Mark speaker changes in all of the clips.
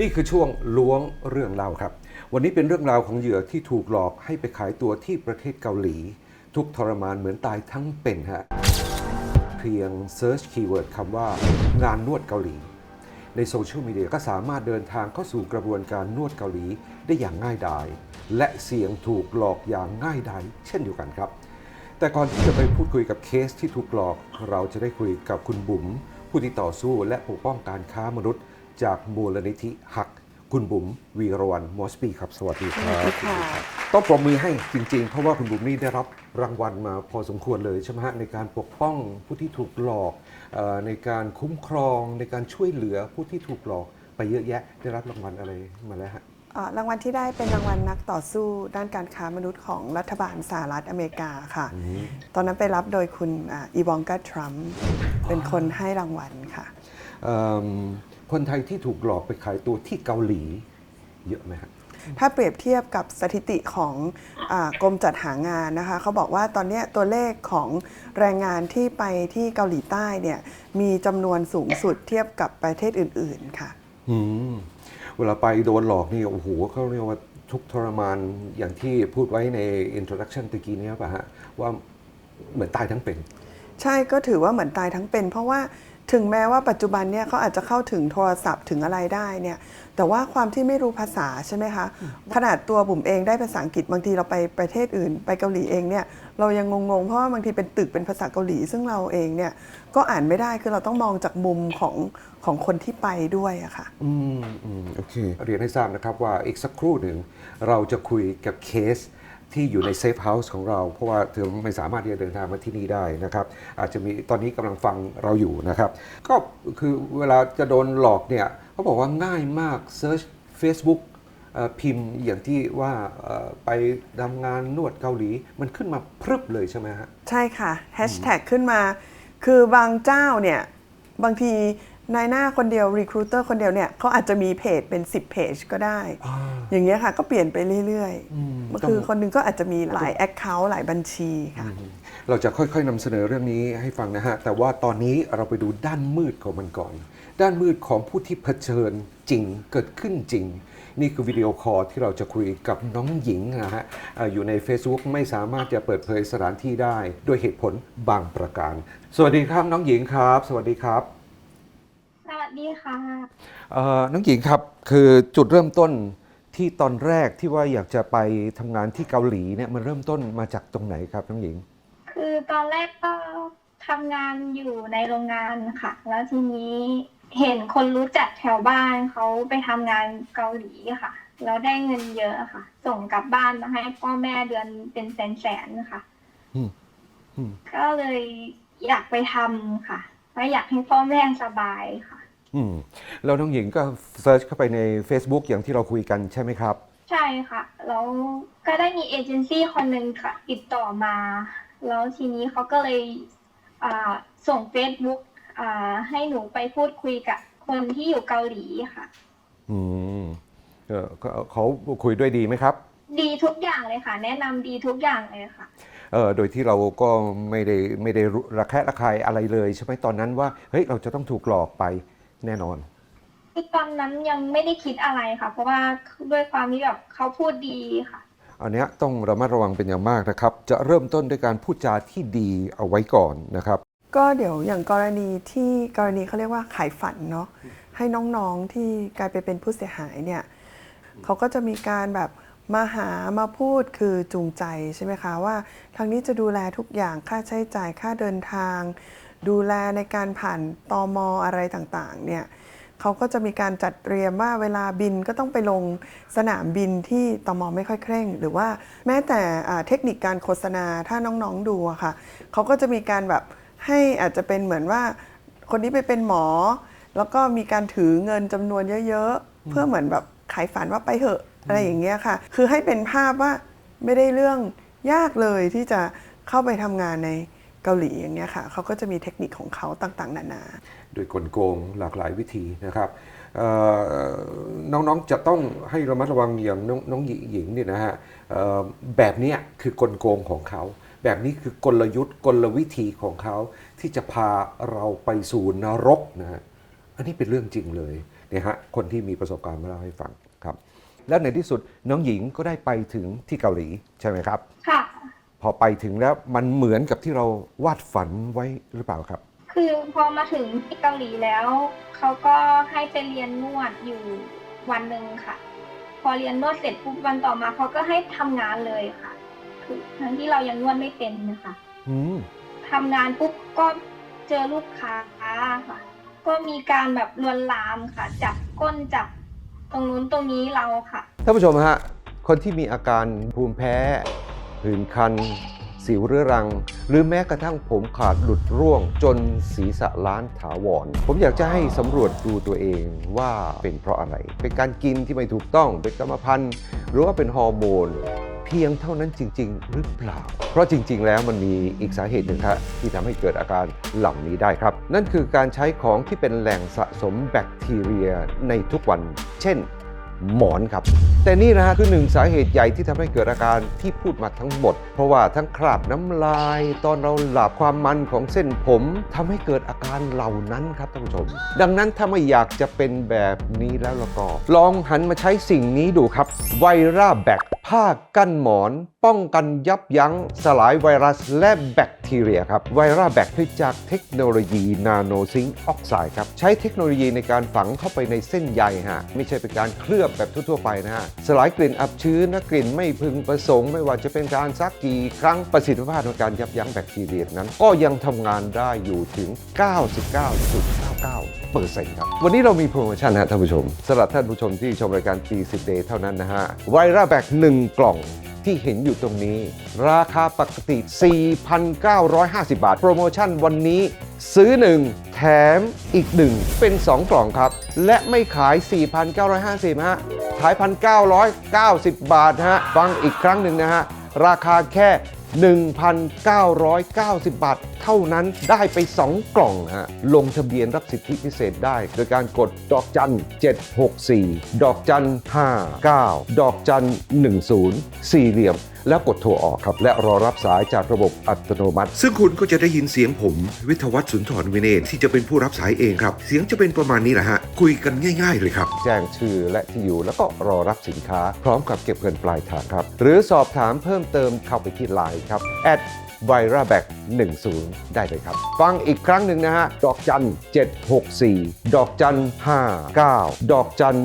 Speaker 1: นี่คือช่วงล้วงเรื่องเล่าครับ วันนี้เป็นเรื่องราวของเหยื่อที่ถูกหลอกให้ไปขายตัวที่ประเทศเกาหลี ทุกทรมานเหมือนตายทั้งเป็นฮะ เพียง Search Keyword คำว่า งานนวดเกาหลี ในโซเชียลมีเดียก็สามารถเดินทางเข้าสู่กระบวนการนวดเกาหลีได้อย่างง่ายดาย และเสี่ยงถูกหลอกอย่างง่ายดายเช่นเดียวกันครับ แต่ก่อนที่จะไปพูดคุยกับเคสที่ถูกหลอก เราจะได้คุยกับคุณบุ๋มผู้ที่ต่อสู้และปกป้องการค้ามนุษย์ จากมูลนิธิหัก คุณบุ๋มวีรวันมอสปีครับ สวัสดีค
Speaker 2: ส
Speaker 1: รั
Speaker 2: วัส
Speaker 1: บ
Speaker 2: ดีค่ะ
Speaker 1: ต้องปรบมือให้จริงๆ เพราะว่าคุณบุ๋มนี่ได้รับรางวัลมาพอสมควรเลยใช่ไหมฮะในการปกป้องผู้ที่ถูกหลอกเออในการคุ้มครองในการช่วยเหลือผู้ที่ถูกหลอกไปเยอะแยะ ได้รับรางวัลอะไรมาแล้วฮะ
Speaker 2: อ่ารางวัลที่ได้เป็นรางวัลนักต่อสู้ด้านการค้ามนุษย์ของรัฐบาลสหรัฐอเมริกาค่ะ ตอนนั้นไปรับโดยคุณอีวองกาทรัมป์เป็นคนให้รางวัลค่ะ
Speaker 1: เอิ่ม คนไทยที่ถูกหลอกไปขายตัวที่เกาหลีเยอะไหมฮะ
Speaker 2: ถ้าเปรียบเทียบกับสถิติของอากรมจัดหางานนะคะเขาบอกว่าตอนเนี้ยตัวเลขของแรงงานที่ไปที่เกาหลีใต้เนี่ยมีจำนวนสูงสุดเทียบกับประเทศอื่น ๆค่ะ
Speaker 1: อืมเวลาไปโดนหลอกนี่โอ้โหเขาเรียกว่าทุกข์ทรมานอย่างที่พูดไว้ใน introduction ตะกี้เนี้ยป่ะฮะว่าเหมือนตายทั้งเป็น
Speaker 2: ใช่ก็ถือว่าเหมือนตายทั้งเป็น เพราะว่า ถึงแม้ว่าปัจจุบันเนี่ยเขาอาจจะเข้าถึงโทรศัพท์ถึงอะไรได้เนี่ยแต่ว่าความที่ไม่รู้ภาษาใช่ไหมคะ ขนาดตัวบุ๋มเองได้ภาษาอังกฤษบางทีเราไปประเทศอื่น ไปเกาหลีเองเนี่ยเรายังงงๆ เพราะว่าบางทีเป็นตึกเป็นภาษาเกาหลี ซึ่งเราเองเนี่ยก็อ่านไม่ได้คือเราต้องมองจากมุมของของคนที่ไปด้วยอะค่ะ
Speaker 1: อืมอืมโอเค เรียนให้ทราบนะครับว่าอีกสักครู่หนึ่งเราจะคุยกับเคส ที่อยู่ในเซฟเฮาส์ของเรา เพราะว่าเธอไม่สามารถที่จะเดินทางมาที่นี่ได้นะครับ อาจจะมีตอนนี้กำลังฟังเราอยู่นะครับ ก็คือเวลาจะโดนหลอกเนี่ยเขาบอกว่าง่ายมาก Search Facebook พิมพ์อย่างที่ว่าไปทำงานนวดเกาหลีมันขึ้นมาพรึบเลยใช่ไหมฮะ
Speaker 2: ใช่ค่ะแฮชแท็กขึ้นมา คือบางเจ้าเนี่ย บางที นายหน้าคนเดียวรีครูเตอร์คนเดียวเนี่ยเขาอาจจะมีเพจเป็น 10 เพจก็ได้ อย่างเงี้ยค่ะก็เปลี่ยนไปเรื่อยๆมันคือคนหนึงก็อาจจะมีหลายแอคเคาท์หลายบัญชีค่ะ
Speaker 1: เราจะค่อยๆนำเสนอเรื่องนี้ให้ฟังนะฮะ แต่ว่าตอนนี้เราไปดูด้านมืดของมันก่อน ด้านมืดของผู้ที่เผชิญจริงเกิดขึ้นจริง นี่คือวิดีโอคอลที่เราจะคุยกับน้องหญิงนะฮะเอ่ออยู่ใน Facebook ไม่สามารถจะเปิดเผยสถานที่ได้ ด้วยเหตุผลบางประการ สวัสดีครับน้องหญิงครับ สวัสดีครับ
Speaker 3: สวัส ดีค่ะ
Speaker 1: เอ่อน้องหญิงครับคือจุดเริ่มต้นที่ตอนแรกที่ว่าอยากจะไปทำงานที่เกาหลีเนี่ยมันเริ่มต้นมาจากตรงไหนครับน้องหญิง
Speaker 3: คือตอนแรกก็ทำงานอยู่ในโรงงานค่ะ แล้วทีนี้เห็นคนรู้จักแถวบ้านเขาไปทำงานเกาหลีค่ะ แล้วได้เงินเยอะค่ะ ส่งกลับบ้านมาให้พ่อแม่เดือนเป็นแสนๆค่ะ
Speaker 1: อืมอืม
Speaker 3: ก็เลยอยากไปทำค่ะเพราะอยากให้พ่อแม่สบายค่ะ
Speaker 1: อืม แล้วน้องหญิงก็เซิร์ชเข้าไปใน Facebook อย่างที่เราคุยกันใช่ไหมครับ
Speaker 3: ใช่ค่ะ แล้วก็ได้มีเอเจนซี่คนหนึ่งค่ะ ติดต่อมา แล้วทีนี้เขาก็เลยอ่าส่ง Facebook อ่าให้หนูไปพูดคุยกับคนที่อยู่เกาหลีค่ะ
Speaker 1: อืมเออก็เขาคุยด้วยดีไหมครับ
Speaker 3: ดีทุกอย่างเลยค่ะ แนะนำดีทุกอย่างเลยค่ะ
Speaker 1: เออโดยที่เราก็ไม่ได้ไม่ได้รู้ระแคะระคายอะไรเลยใช่ไหมตอนนั้นว่าเฮ้ยเราจะต้องถูกหลอกไป แน่นอน
Speaker 3: คือตอนนั้นยังไม่ได้คิดอะไรค่ะ เพราะว่าด้วยความที่แบบเขาพูดดีค่ะ
Speaker 1: อันเนี้ยต้องระมัดระวังเป็นอย่างมากนะครับ จะเริ่มต้นด้วยการพูดจาที่ดีเอาไว้ก่อนนะครับ
Speaker 2: ก็เดี๋ยวอย่างกรณีที่กรณีเขาเรียกว่าขายฝันเนาะให้น้องๆที่กลายไปเป็นผู้เสียหายเนี่ยเขาก็จะมีการแบบมาหามาพูดคือจูงใจใช่ไหมคะว่า ทางนี้จะดูแลทุกอย่างค่าใช้จ่ายค่าเดินทาง ดูแลในการผ่านตอมอะไรต่างๆเนี่ยเขาก็จะมีการจัดเตรียมว่าเวลาบินก็ต้องไปลงสนามบินที่ตมไม่ค่อยเคร่ง หรือว่าแม้แต่เทคนิคการโฆษณาถ้าน้องๆดูอะค่ะเขาก็จะมีการแบบให้อาจจะเป็นเหมือนว่า คนนี้ไปเป็นหมอ แล้วก็มีการถือเงินจำนวนเยอะๆ เพื่อเหมือนแบบขายฝันว่าไปเหอะอะไรอย่างเงี้ยค่ะ คือให้เป็นภาพว่าไม่ได้เรื่องยากเลยที่จะเข้าไปทำงานใน เกาหลีอย่างเงี้ยค่ะเขาก็จะมีเทคนิคของเขาต่างๆ นานา
Speaker 1: โดยกลโกงหลากหลายวิธีนะครับเอ่อน้องๆจะต้องให้ระมัดระวังอย่างน้องน้องหญิงเนี่ยนะฮะเอ่อแบบเนี้ยคือกลโกงของเขาแบบนี้คือกลยุทธ์กลวิธีของเขาที่จะพาเราไปสู่นรกนะฮะอันนี้เป็นเรื่องจริงเลยเนี่ยฮะคนที่มีประสบการณ์มาเล่าให้ฟังครับ แล้วในที่สุดน้องหญิงก็ได้ไปถึงที่เกาหลีใช่ไหมครับ
Speaker 3: ค่ะ
Speaker 1: พ อไปถึงแล้วมันเหมือนกับที่เราวาดฝันไว้หรือเปล่าครับ
Speaker 3: คือพอมาถึงที่เกาหลีแล้ว เขาก็ให้ไปเรียนนวดอยู่วันหนึ่งค่ะ พอเรียนนวดเสร็จปุ๊บวันต่อมาเขาก็ให้ทำงานเลยค่ะ คือทั้งที่เรายังนวดไม่เป็นนะคะ
Speaker 1: อืม
Speaker 3: ทำงานปุ๊บก็เจอลูกค้าค่ะ ก็มีการแบบลวนลามค่ะ จับก้นจับตรงนู้นตรงนี้เราค่ะ
Speaker 1: ท่านผู้ชมฮะคนที่มีอาการภูมิแพ้ ผื่นคัน สิวเรื้อรัง หรือแม้กระทั่งผมขาดหลุดร่วงจนศีรษะล้านถาวร ผมอยากจะให้สำรวจดูตัวเองว่าเป็นเพราะอะไร เป็นการกินที่ไม่ถูกต้อง เป็นกรรมพันธุ์ หรือว่าเป็นฮอร์โมนเพียงเท่านั้นจริง ๆ หรือเปล่า เพราะจริง ๆ แล้วมันมีอีกสาเหตุหนึ่งครับที่ทำให้เกิดอาการเหล่านี้ได้ครับ นั่นคือการใช้ของที่เป็นแหล่งสะสมแบคทีเรียในทุกวัน เช่น หมอนครับ แต่นี่นะฮะคือหนึ่งสาเหตุใหญ่ที่ทำให้เกิดอาการที่พูดมาทั้งหมด เพราะว่าทั้งคราบน้ำลาย ตอนเราหลับความมันของเส้นผมทำให้เกิดอาการเหล่านั้นครับท่านผู้ชม ดังนั้นถ้าไม่อยากจะเป็นแบบนี้แล้วล้วก็ ลองหันมาใช้สิ่งนี้ดูครับไวราแบคผ้ากั้นหมอน ป้องกันยับยั้งสลายไวรัสและแบคทีเรียครับไวราแบคผลิตจากเทคโนโลยีนาโนซิงค์ออกไซด์ครับใช้เทคโนโลยีในการฝังเข้าไปในเส้นใยฮะไม่ใช่เป็นการเคลือบแบบทั่ว ๆ ไปนะฮะสลายกลิ่นอับชื้นและกลิ่นไม่พึงประสงค์ ไม่ว่าจะเป็นการซักกี่ครั้งประสิทธิภาพของการยับยั้งแบคทีเรียนั้น ก็ยังทำงานได้อยู่ถึง 99.99เปอร์เซ็นต์ครับวันนี้เรามีโปรโมชั่นนะท่านผู้ชมสำหรับท่านผู้ชมที่ชมรายการปี10 Day เท่านั้นนะฮะไวราแบค1กล่อง ที่เห็นอยู่ตรงนี้ ราคาปกติ 4,950 บาท โปรโมชั่นวันนี้ ซื้อ 1 แถมอีก 1 เป็น 2 กล่องครับ และไม่ขาย 4,950 ฮะ ขาย 1,990 บาทฮะ ฟังอีกครั้งหนึ่งนะฮะ ราคาแค่ 1,990 บาท เท่านั้นได้ไป 2 กล่องฮะลงทะเบียนรับสิทธิพิเศษได้ โดยการกดดอกจัน 764 ดอกจัน 59 ดอกจัน 10 สี่เหลี่ยม แล้วกดโทรออกครับ และรอรับสายจากระบบอัตโนมัติ ซึ่งคุณก็จะได้ยินเสียงผม วิทยวัฒน์สุนทรวินเนศที่จะเป็นผู้รับสายเองครับ เสียงจะเป็นประมาณนี้แหละฮะ คุยกันง่าย ๆ เลยครับ แจ้งชื่อและที่อยู่แล้วก็รอรับสินค้า พร้อมกับเก็บเงินปลายทางครับ หรือสอบถามเพิ่มเติมเข้าไปที่ไลน์ครับ v i r a b a c 10 ได้เลยครับ ฟังอีกครั้งหนึ่งนะฮะ ดอกจัน 764 ดอกจัน 59 ดอกจัน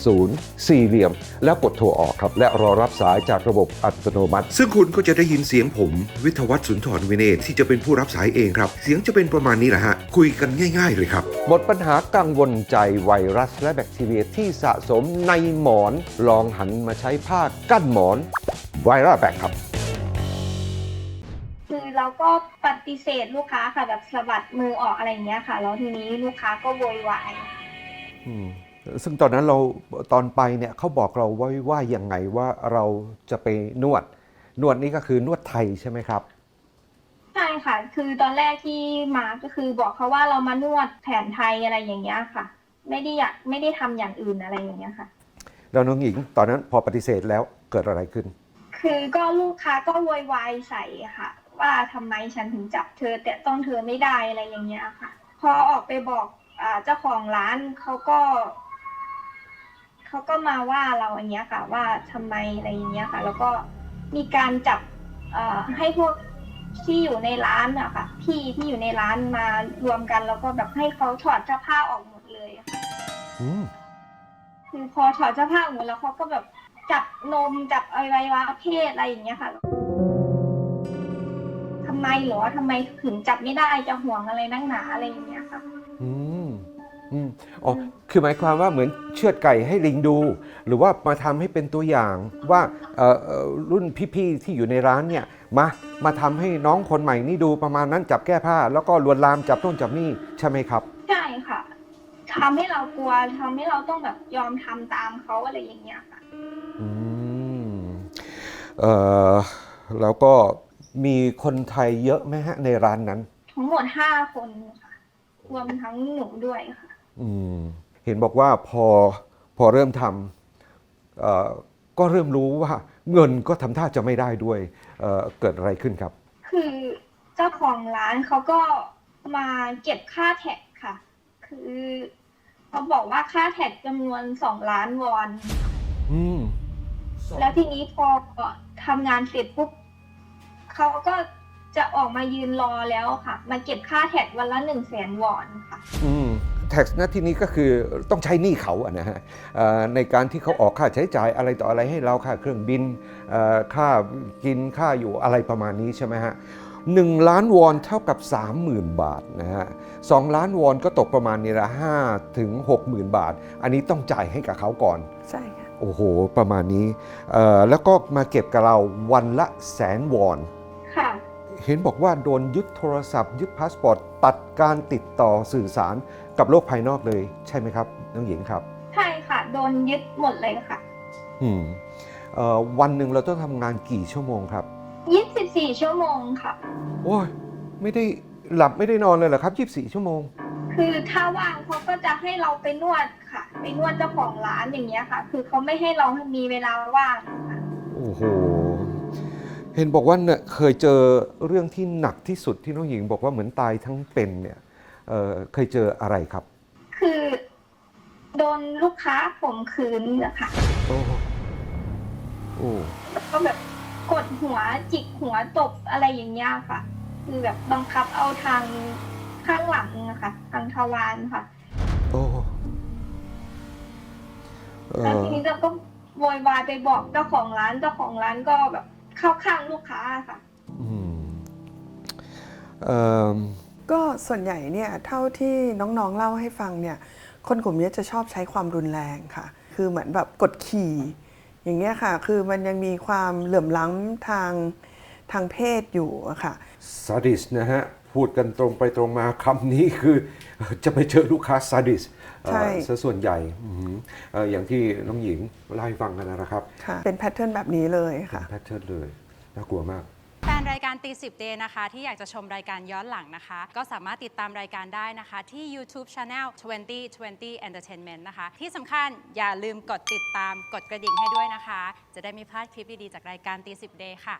Speaker 1: 10 สี่เหลี่ยม แล้วกดโทรออกครับ และรอรับสายจากระบบอัตโนมัติ ซึ่งคุณก็จะได้ยินเสียงผม วิทยวัฒน์สุนทรวินเนศที่จะเป็นผู้รับสายเองครับ เสียงจะเป็นประมาณนี้แหละฮะ คุยกันง่าย ๆ เลยครับ หมดปัญหากังวลใจไวรัสและแบคทีเรียที่สะสมในหมอน ลองหันมาใช้ผ้ากั้นหมอนไวรัสแบคครับ
Speaker 3: คือเราก็ปฏิเสธลูกค้าค่ะแบบสะบัดมือออกอะไรอย่างเงี้ยค่ะ แล้วทีนี้ลูกค้าก็โวยวาย
Speaker 1: อืมซึ่งตอนนั้นเราตอนไปเนี่ยเขาบอกเราไว้ว่ายังไงว่าเราจะไปนวด นวดนี่ก็คือนวดไทยใช่ไหมครับ
Speaker 3: ใช่ค่ะ คือตอนแรกที่มาก็คือบอกเขาว่าเรามานวดแผนไทยอะไรอย่างเงี้ยค่ะ ไม่ได้อยากไม่ได้ทำอย่างอื่นอะไรอย่างเงี้ยค่ะ
Speaker 1: แล้วน้องหญิงตอนนั้นพอปฏิเสธแล้วเกิดอะไรขึ้น
Speaker 3: คือก็ลูกค้าก็โวยวายใส่ค่ะ ว่าทำไมฉันถึงจับเธอ แต่ต้องเธอไม่ได้อะไรอย่างเงี้ยค่ะ พอออกไปบอกอ่าเจ้าของร้านเขาก็เขาก็มาว่าเราอย่างเงี้ยค่ะ ว่าทำไมอะไรอย่างเงี้ยค่ะ แล้วก็มีการจับเอ่อให้พวกที่อยู่ในร้านอะค่ะ พี่ที่อยู่ในร้านมารวมกัน แล้วก็แบบให้เขาถอดเสื้อผ้าออกหมดเลยอะค่ะ
Speaker 1: อืม
Speaker 3: คือพอถอดเสื้อผ้าออกหมดแล้วเขาก็แบบจับนมจับอวัยวะเพศอะไรอย่างเงี้ยค่ะทำ ไมเหรอทำไมถึงจับไม่ได้จะห่วงอะไรนักหนาอะไรอย่างเงี้ยค่ะ
Speaker 1: อืมอืมอ๋อคือหมายความว่าเหมือนเชือดไก่ให้ลิงดู หรือว่ามาทำให้เป็นตัวอย่างว่าเอ่อเอ่อรุ่นพี่ๆที่อยู่ในร้านเนี่ยมามาทำให้น้องคนใหม่นี่ดูประมาณนั้นจับแก้ผ้า แล้วก็ลวนลามจับต้นจับนี่ใช่ไหมครับ
Speaker 3: ใช่ค่ะทำให้เรากลัวทำให้เราต้องแบบยอมทำตามเขาอะไรอย่างเงี้ยค่ะ
Speaker 1: อืมเอ่อแล้วก็ มีคนไทยเยอะไหมฮะ ในร้านนั้น
Speaker 3: ทั้งหมดห้าคนค่ะ รวมทั้งหนูด้วยค่ะ
Speaker 1: อืมเห็นบอกว่าพอพอเริ่มทำเอ่อก็เริ่มรู้ว่าเงินก็ทำท่าจะไม่ได้ด้วยเอ่อเกิดอะไรขึ้นครับ
Speaker 3: คือเจ้าของร้านเขาก็มาเก็บค่าแท็กค่ะ คือเขาบอกว่าค่าแท็กจำนวนสองล้านวอน
Speaker 1: อืม
Speaker 3: แล้วทีนี้พอทำงานเสร็จปุ๊บ เขาก็จะออกมายืนรอแล้วค่ะ มาเก็บค่าแท็กวันละหนึ่งแสนวอนค่ะ
Speaker 1: อืมแท็กนะที่นี้ก็คือต้องใช้หนี้เขาอะนะฮะเอ่อในการที่เขาออกค่าใช้จ่ายอะไรต่ออะไรให้เราค่าเครื่องบินเอ่อค่ากินค่าอยู่อะไรประมาณนี้ใช่ไหมฮะหนึ่งล้านวอนเท่ากับ 30,000 บาทนะฮะสองล้านวอนก็ตกประมาณนี้ละห้าถึงหกหมื่นบาท อันนี้ต้องจ่ายให้กับเขาก่อน
Speaker 2: ใช่ค่ะ
Speaker 1: โอ้โห ประมาณนี้เอ่อแล้วก็มาเก็บกับเราวันละแสนวอน
Speaker 3: ค่ะ
Speaker 1: เห็นบอกว่าโดนยึดโทรศัพท์ ยึดพาสปอร์ต ตัดการติดต่อสื่อสารกับโลกภายนอกเลย ใช่ไหมครับน้องหญิงครับ
Speaker 3: ใช่ค่ะ โดนยึดหมดเลยค่ะ
Speaker 1: อืมเอ่อวันหนึ่งเราต้องทำงานกี่ชั่วโมงครับ
Speaker 3: ยี่สิบสี่ชั่วโมงค่ะ
Speaker 1: โอ้ยไม่ได้หลับไม่ได้นอนเลยเหรอครับ 24 ชั่วโมง
Speaker 3: คือถ้าว่างเขาก็จะให้เราไปนวดค่ะ ไปนวดเจ้าของร้านอย่างเงี้ยค่ะ คือเขาไม่ให้เรามีเวลาว่างค่ะ
Speaker 1: โอ้โห เห็นบอกว่าเนี่ยเคยเจอเรื่องที่หนักที่สุดที่น้องหญิงบอกว่าเหมือนตายทั้งเป็นเนี่ยเอ่อเคยเจออะไรครับ
Speaker 3: คือโดนลูกค้าข่มขืนนะคะ
Speaker 1: โอ้โอ้
Speaker 3: แล้วก็แบบกดหัวจิกหัวตบอะไรอย่างเงี้ยค่ะ คือแบบบังคับเอาทางข้างหลังนะคะทางทวารค่ะ
Speaker 1: โอ้เอ
Speaker 3: แล้ว
Speaker 1: อ
Speaker 3: ทีนี้เราก็โวยวายไปบอกเจ้าของร้านเจ้าของร้านก็แบบ เข้าข้างลูกค้าค่ะ
Speaker 1: อืมเอ่อ
Speaker 2: ก็ส่วนใหญ่เนี่ยเท่าที่น้องๆเล่าให้ฟังเนี่ย คนกลุ่มนี้จะชอบใช้ความรุนแรงค่ะ คือเหมือนแบบกดขี่อย่างเงี้ยค่ะ คือมันยังมีความเหลื่อมล้ำทางทางเพศอยู่อะค่ะ
Speaker 1: ซาดิสนะฮะ พูดกันตรงไปตรงมาคำนี้คือจะไปเจอลูกค้าซาดิสเอ่อ
Speaker 2: ใช่
Speaker 1: ซะส่วนใหญ่อือหือเอ่ออย่างที่น้องหญิงเล่าให้ฟังกันนะครับ
Speaker 2: ค่ะเป็นแพทเทิร์นแบบนี้เลยค่ะ
Speaker 1: แพทเทิร์นเลย น่ากลัวมาก
Speaker 4: แฟนรายการตีสิบเดนะคะ ที่อยากจะชมรายการย้อนหลังนะคะ ก็สามารถติดตามรายการได้นะคะ ที่ YouTube Channel 2020 Entertainment นะคะ ที่สำคัญอย่าลืมกดติดตามกดกระดิ่งให้ด้วยนะคะ จะได้ไม่พลาดคลิปดี ๆ จากรายการตีสิบเดค่ะ